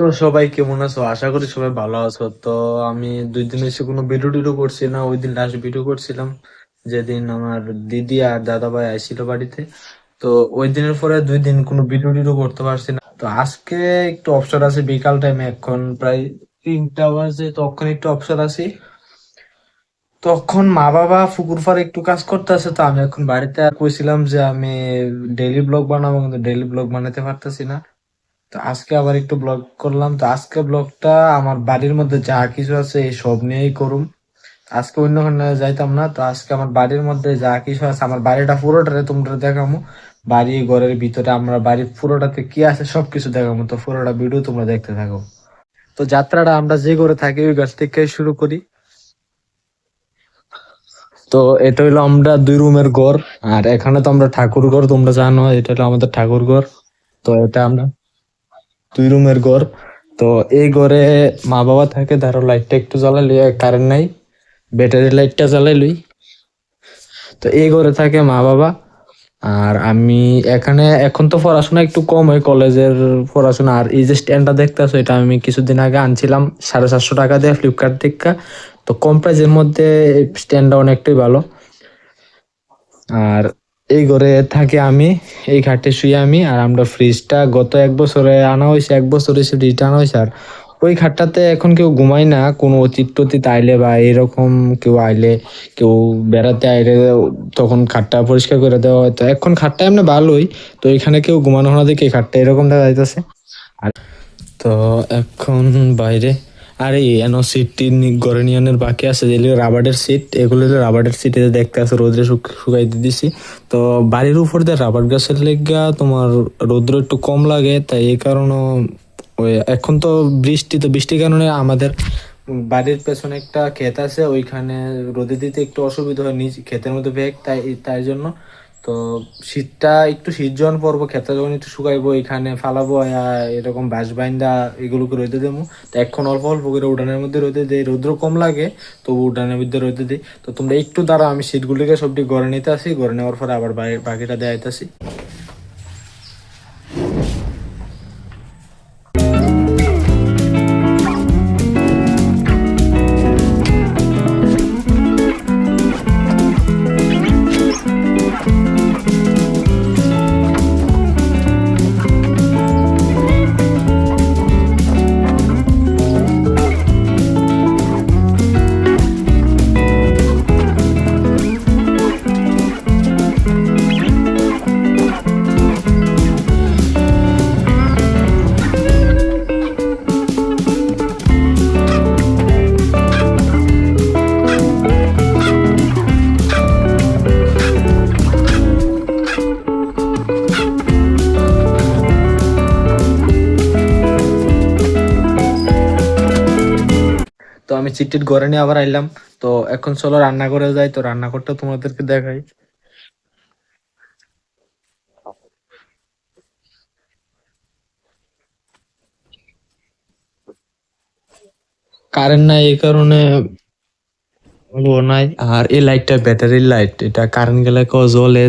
তো সবাই কেমন আছো? আশা করি সবাই ভালো আছো। তো আমি দুই দিন এসে কোনো ভিডিও টিডিও করছি না, ওই দিন লাস্ট ভিডিও করছিলাম, যেদিন আমার দিদি আর দাদা ভাই আসছিল বাড়িতে। তো ওই দিনের পরে দুই দিন কোনো ভিডিও টিডিও করতে পারছি না। তো আজকে একটু অবসর আছে, বিকাল টাইমে এখন প্রায় তিনটা বাজে তখন একটু অবসর আছি। তখন মা বাবা ফুকুর পাড়ে একটু কাজ করতে আছে তো আমি এখন বাড়িতে কইছিলাম যে আমি ডেইলি ব্লগ বানাবো, কিন্তু ডেইলি ব্লগ বানাতে পারতেছি না। তো আজকে আবার একটু ব্লগ করলাম। তো আজকে ব্লগটা আমার বাড়ির মধ্যে যা কিছু আছে সব নিয়েই করুম। আজকে অন্য কোনো যাইতাম না। তো আজকে আমার বাড়ির মধ্যে যা কিছু আছে, আমার বাড়িটা পুরোটারে তোমরা দেখামো। বাড়ি, ঘরের ভিতরে আমরা বাড়ির পুরোটাতে কি আছে সবকিছু দেখামো। তো পুরোটা ভিডিও তোমরা দেখতে থাকো। তো যাত্রাটা আমরা যে করে থাকি, ওই গাছ থেকে শুরু করি। তো এটা হলো আমরা দুই রুমের ঘর। আর এখানে তো আমরা ঠাকুর ঘর তোমরা জানো, এটা হলো আমাদের ঠাকুর ঘর তো এটা আমরা দুই রুমের ঘর। তো এই ঘরে মা বাবা থাকে ধরো লাইটটা একটু জ্বালালি কারেন্ট নাই। ব্যাটারি লাইটটা জ্বালাইলই তো এই ঘরে থাকে মা বাবা আর আমি এখানে, এখন তো পড়াশোনা একটু কম হয় কলেজের পড়াশোনা। আর এই যে স্ট্যান্ডটা দেখতেছো, এটা আমি কিছুদিন আগে আনছিলাম, সাড়ে সাতশো টাকা দিয়ে ফ্লিপকার্ট থেকে তো কম প্রাইসের মধ্যে স্ট্যান্ডটা অনেকটাই ভালো। আর এই ঘরে থাকি আমি, এই খাটে শুয়ে আমি আর আমরা ফ্রিজটা গত এক বছরে আনা হয়েছে, এক বছরে সে ফ্রিজটা আনা হয়েছে আর ওই খাটটাতে এখন কেউ ঘুমায় না, কোনো অতীত টতীত আইলে বা এরকম কেউ আইলে, কেউ বেড়াতে আইলে তখন খাটটা পরিষ্কার করে দেওয়া হয়। তো এখন খাটটা এমনি ভালোই, তো এখানে কেউ ঘুমানো না দেখে খাটটা এরকম দেখা যাইতেছে। আর তো এখন বাইরে আর এই এনো সিটটি গড়ে নিয়নের বাকি আছে, যেগুলো রাবারের সিট এগুলো রাবারের সিট দেখতে আছে, রোদ্রে শুক- শুকাই দিয়ে দিছি। তো বাড়ির উপর দিয়ে রাবার গাছের লেগা তোমার রৌদ্র একটু কম লাগে, তাই এই কারণে ওই এখন তো বৃষ্টি, তো বৃষ্টির কারণে আমাদের বাড়ির পেছনে একটা ক্ষেত আছে, ওইখানে রোদে দিতে একটু অসুবিধা হয়, নিজ ক্ষেতের মধ্যে ব্যাগ তাই তাই জন্য তো শীতটা একটু শীত যখন পড়ব খেতে যখন একটু শুকাইবো, এখানে ফালাবো এরকম বাঁশ বাইন্দা এগুলোকে রোদে দেবো। তো এখন অল্প অল্প করে উঠানের মধ্যে রোদে দেয় রৌদ্র কম লাগে তো উঠানের মধ্যে রোদে দিই। তো তোমরা একটু দাঁড়াও, আমি শীতগুলিকে সবটি গড়ে নিতে আসি। গড়ে নেওয়ার পরে আবার বাকিটা দেয় আইতাছি আমি চিটটিট ঘরে নিয়ে আবার আইলাম। তো এখন চলো রান্না করে যাই, তো রান্নাঘরটা তোমাদেরকে দেখাই। কারেন্ট নাই এই কারণে নাই, আর এই লাইটটা ব্যাটারির লাইট এটা কারেন্ট গেলে জ্বলে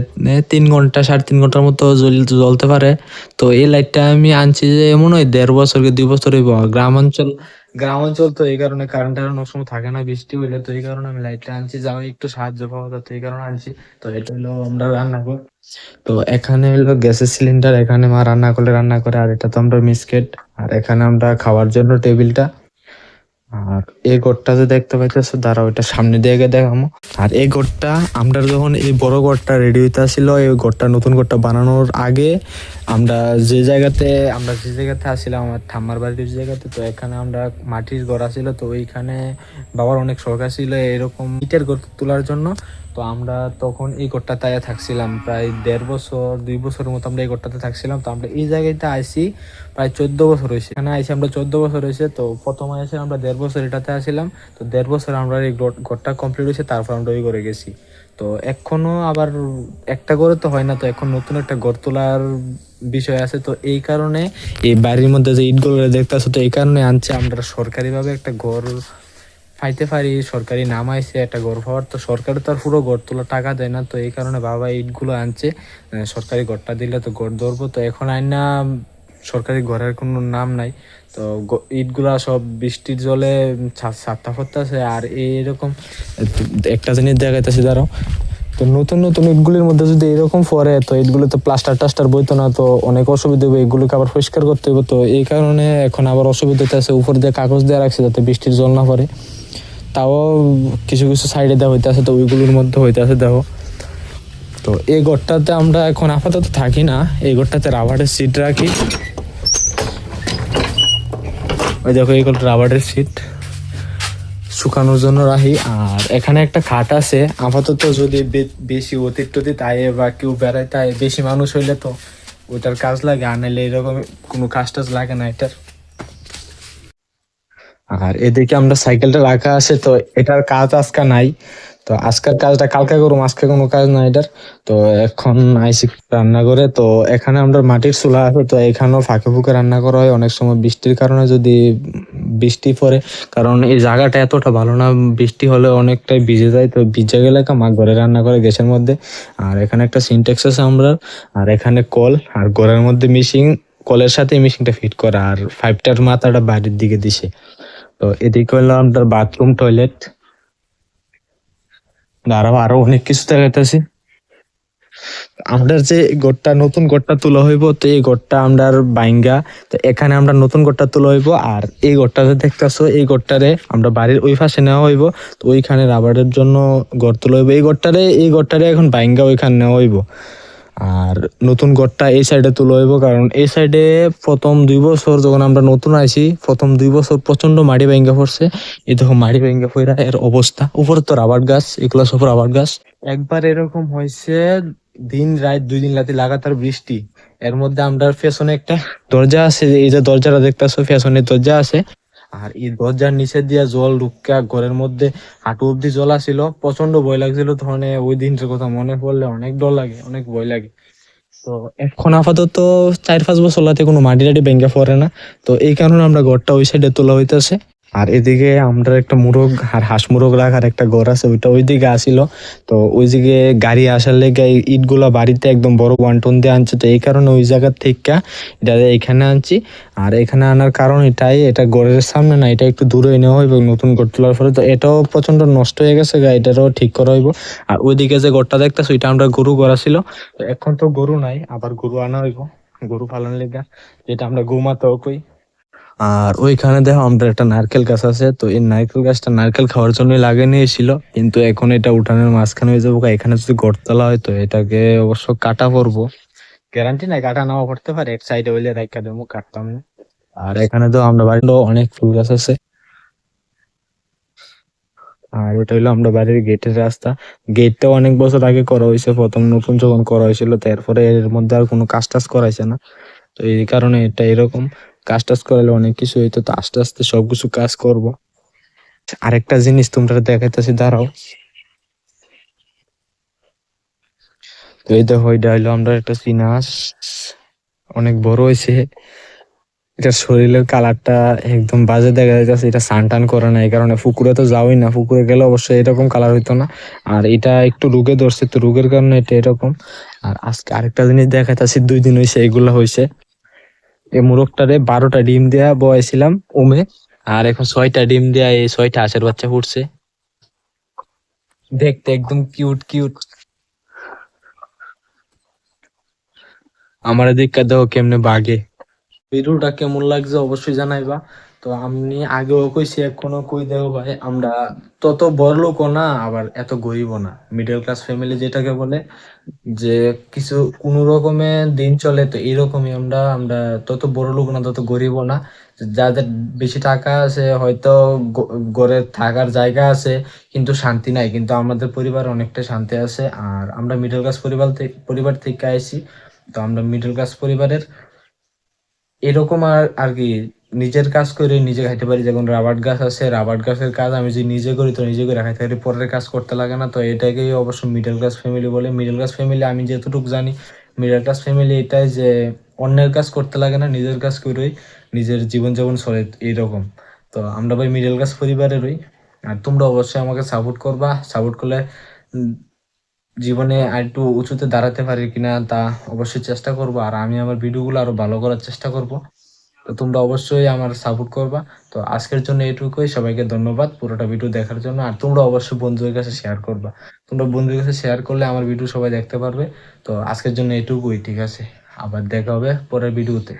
তিন ঘণ্টা, সাড়ে তিন ঘণ্টার মতো জ্বল- জ্বলতে পারে। তো এই লাইটটা আমি আনছি যে এমন হয় দেড় বছর কি দুই বছর হইব গ্রাম অঞ্চল তো এই কারণে কারেন্ট টারেন্ট অনেক সময় থাকে না, বৃষ্টি হইলে তো এই কারণে আমি লাইটটা আনছি যা একটু সাহায্য পাবো তো এই কারণে আনছি। তো এটা হলো আমরা রান্না করি। তো এখানে হলো গ্যাসের সিলিন্ডার এখানে মা রান্না করলে রান্না করে, আর এটা তো আমরা মিসকেট আর এখানে আমরা খাওয়ার জন্য টেবিলটা। আর এই গড়টা যে দেখতে পাইতেছো, দাঁড়াও, এটা সামনে দিয়ে দেখামো। আর এই গড়টা, আমরা যখন এই বড় গড়টা রেডি হইতে হইতেছিল, এই গড়টা নতুন গড়টা বানানোর আগে, আমরা যে জায়গাতে, আমরা যে জায়গাতে আসছিলাম, আমার ঠাম্মার বাড়ির যে জায়গাতে, তো এখানে আমরা মাটির গড় আসিল তো ওইখানে বাবার অনেক শখ ছিল এরকম ইটের গড় তোলার জন্য। তো আমরা তখন এই তাই থাকছিলাম, প্রায় দেড় বছর, দুই বছরের মতো আমরা এই ঘরটাতে থাকছিলাম। তো আমরা এই জায়গাতে আইসি প্রায় চোদ্দ বছর হয়েছে। এখানে আইসি আমরা চোদ্দ বছর হয়েছে, তো প্রথমে এসে আমরা দেড় বছর এটাতে আসছিলাম তো দেড় বছর আমরা এই ঘর- ঘরটা কমপ্লিট হয়েছে, তারপর আমরা ওই ঘরে গেছি। তো এখনও আবার একটা ঘরে তো হয় না, তো এখন নতুন একটা ঘর তোলার বিষয় আছে। তো এই কারণে এই বাড়ির মধ্যে যে ইটগুলো দেখতেছো, তো এই কারণে আনছে। আমরা সরকারিভাবে একটা ঘর পাইতে পারি, সরকারি নাম আইছে, একটা ঘর পাওয়ার তো সরকার তো আর পুরো ঘর তোলা টাকা দেয় না, তো এই কারণে বাবা ইটগুলো আনছে। সরকারি ঘরটা দিলে তো ঘর ধরবো। তো এখন আইনা সরকারি ঘরের কোনো নাম নাই। তো ইটগুলা সব বৃষ্টির জলে ছাত্তা ফত্তাছে আর এইরকম একটা জিনিস দেখাইতেছি, দাঁড়াও। তো নতুন নতুন ইটগুলির মধ্যে যদি এরকম পরে তো ইটগুলো তো প্লাস্টার টাস্টার বইতো না, তো অনেক অসুবিধা হবে এগুলোকে আবার পরিষ্কার করতে হবে তো এই কারণে এখন আবার অসুবিধা হইতেছে, উপর দিয়ে কাগজ দেওয়া রাখছে যাতে বৃষ্টির জল না পড়ে। তাও কিছু কিছু সাইডে দেওয়া হইতেছে তো ওইগুলোর মধ্যে হইতেছে দেখো। তো এই ঘরটাতে আমরা এখন আপাতত থাকি না, এই ঘরটাতে রাবারের সিট রাখি। ওই দেখো, এই ঘরটা রাবারের সিট শুকানোর জন্য রাখি। আর এখানে একটা খাট আছে। আপাতত যদি বেশি অতিরিক্ত তাই বা কেউ বেড়ায়, তাই বেশি মানুষ হইলে তো ওইটার কাজ লাগে। আর নাহলে এরকম কোনো কাজ টাজ লাগে না এটার। আর এদিকে আমরা সাইকেলটা রাখা আছে, তো এটার কাজ আজকে নাই। তো আজকের কাজটা কালকে করুম, আজকে কোনো কাজ নাই এটার। তো এখন আইসি রান্না করে তো এখানে আমরা মাটির চুলা আছে, তো এখানেও ফাঁকে ফুঁকে রান্না করা হয়। অনেক সময় বৃষ্টির কারণে যদি বৃষ্টি পড়ে, কারণ এই জায়গাটা এতটা ভালো না, বৃষ্টি হলে অনেকটাই ভিজে যায়, তো ভিজে গেলে মা ঘরে রান্না করে গ্যাসের মধ্যে। আর এখানে একটা সিনটেক্স আছে আমরা, আর এখানে কল, আর ঘরের মধ্যে মিশিং কলের সাথে মিশিংটা ফিট করা, আর ফাইভটার মাথাটা বাইরের দিকে দিছে। তো এদিকে হলো আমাদের বাথরুম টয়লেট আরও আরও অনেক কিছু দেখাইতেছি। আমরা যে গোটটা নতুন গোটটা তোলা হইব, তো এই গোটটা আমরা বাইঙ্গা তো এখানে আমরা নতুন গোটটা তোলা হইব, আর এই গোটটাতে দেখতেছো, এই গোটটারে আমরা বাড়ির ওই পাশে নেওয়া হইব। তো ওইখানে রাবারের জন্য গড় তোলা হইব। এই গোটটারে এই গোটটারে এখন বাইঙ্গা ওইখানে নেওয়া হইব। আর নতুন গড়টা এই সাইডে তুলে হইব, কারণ এই সাইডে প্রথম দুই বছর যখন আমরা নতুন আইছি, প্রথম দুই বছর প্রচণ্ড মাটি ভেঙ্গে পড়ছে। এই দেখো মাটি ভেঙ্গে পড়া এর অবস্থা। উপরে তো রাবার গাছ এগুলো সব রাবার গাছ। একবার এরকম হয়েছে দিন রাত দুই দিন রাতে লাগাতার বৃষ্টি। এর মধ্যে আমরা পেছনে একটা দরজা আছে, এই যে দরজাটা দেখতেছো পেছনে দরজা আছে। আর এই দরজার নিচে দিয়া জল ঢুকা ঘরের মধ্যে হাঁটু অব্দি জল আসিল প্রচণ্ড ভয় লাগছিল ধরনে ওই দিনটার কথা মনে পড়লে অনেক ডর লাগে, অনেক ভয় লাগে। তো এখন আপাতত চার পাঁচ বছর লাতে কোনো মাটি টাটি ভেঙে পড়ে না। তো এই কারণে আমরা ঘরটা ওই সাইডে তোলা হইতেছে। আর এদিকে আমরা একটা মুরগ আর হাঁস মুরগ রাখার একটা ঘর আছে, ওইটা ওই দিকে আসিল। তো ওই দিকে গাড়ি আসার লেগে ইটগুলা বাড়িতে একদম বড় ওয়ান্টন দিয়ে আনছে। তো এই কারণে ওই জায়গার থেকে এটা এখানে আনছি। আর এখানে আনার কারণ এটাই, এটা ঘরের সামনে না, এটা একটু দূরে নেওয়া হইব, নতুন ঘর তোলার ফলে তো এটাও প্রচণ্ড নষ্ট হয়ে গেছে এটারও ঠিক করা হইব। আর ওইদিকে যে ঘরটা দেখতেছো, ওইটা আমরা গরু করা ছিল তো এখন তো গরু নাই, আবার গরু আনা হইব, গরু পালন লেগা, যেটা আমরা গোমাতাও কই। আর ওইখানে দেখো আমরা একটা নারকেল গাছ আছে তো এই নারকেল গাছটা নারকেল খাওয়ার জন্য লাগিয়ে নিয়েছিল। কিন্তু এখন এটা উঠানের মাঝখানে হয়ে যাব এখানে যদি গড়তলা হয় তো এটাকে অবশ্য কাটা পড়ব গ্যারান্টি নাই কাটা নাও পড়তে পারে এক সাইডে হইলে রাখা দেবো কাটতাম না। আর এখানে তো আমরা বাড়িতে অনেক ফুল গাছ আছে। আর এটা হইল আমরা বাড়ির গেটের রাস্তা। গেটটা অনেক বছর আগে করা হয়েছে প্রথম নতুন যখন করা হয়েছিল তারপরে এর মধ্যে আর কোনো কাজ টাজ করাইছে না। তো এই কারণে এটা এরকম। কাজ টাজ করালে অনেক কিছু হইতো, তো আস্তে আস্তে সবকিছু কাজ করব। আরেকটা জিনিস তোমরা দেখাইতেছি, দাঁড়াও। তো এই দেখো, এটা হইল আমরা একটা চিনাস অনেক বড় হয়েছে এটা শরীরের কালারটা একদম বাজে দেখা যাচ্ছে এটা সান টান করে না এই কারণে পুকুরে তো যাওই না। পুকুরে গেলে অবশ্যই এরকম কালার হইতো না। আর এটা একটু রোগে ধরছে, তো রোগের কারণে এটা এরকম। আর আজকে আরেকটা জিনিস দেখাইতেছি, দুই দিন হয়েছে এগুলা হয়েছে এই মুরগটারে বারোটা ডিম দেয়া বয়েছিলাম ওমে আর এখন ছয়টা ডিম দেয়া, এই ছয়টা হাঁসের বাচ্চা ফুটছে দেখতে একদম কিউট কিউট আমার দিকটা দেখো কেমনে বাগে। ভিডিওটা কেমন লাগছে অবশ্যই জানাইবা। তো আমি আগেও কইছি, এখনও কই দেবো ভাই, আমরা তত বড় লোকও না, আবার এত গরিবও না। মিডল ক্লাস ফ্যামিলি যেটাকে বলে, যে কিছু, কোন রকমে দিন চলে তো এরকমই আমরা আমরা তত বড় লোক না, তত গরিব না। যাদের বেশি টাকা আছে, হয়তো গ- ঘরে থাকার জায়গা আছে, কিন্তু শান্তি নাই। কিন্তু আমাদের পরিবার অনেকটা শান্তি আছে, আর আমরা মিডল ক্লাস পরিবার পরিবার থেকে আইছি। তো আমরা মিডল ক্লাস পরিবারের এরকম আর আর কি, নিজের কাজ করে নিজে খাইতে পারি। যেমন রাবার গাছ আছে, রাবার গাছের কাজ আমি যদি নিজে করি, তো নিজে করে খাইতে পারি। পরের কাজ করতে লাগে না, তো এটাকেই অবশ্য মিডল ক্লাস ফ্যামিলি বলে। মিডল ক্লাস ফ্যামিলি আমি যতটুকু জানি মিডল ক্লাস ফ্যামিলি এটাই যে অন্যের কাজ করতে লাগে না, নিজের কাজ করেই নিজের জীবনযাপন চলে এইরকম তো আমরা ভাই মিডল ক্লাস পরিবারেরই। আর তোমরা অবশ্যই আমাকে সাপোর্ট করবা। সাপোর্ট করলে জীবনে আরেকটু উঁচুতে দাঁড়াতে পারি কিনা তা অবশ্যই চেষ্টা করব। আর আমি আমার ভিডিওগুলো আরও ভালো করার চেষ্টা করব। তো তোমরা অবশ্যই আমার সাপোর্ট করবা। তো আজকের জন্য এটুকুই। সবাইকে ধন্যবাদ পুরোটা ভিডিও দেখার জন্য। আর তোমরা অবশ্যই বন্ধুদের কাছে শেয়ার করবা। তোমরা বন্ধুদের কাছে শেয়ার করলে আমার ভিডিও সবাই দেখতে পারবে। তো আজকের জন্য এটুকুই, ঠিক আছে? আবার দেখা হবে পরের ভিডিওতে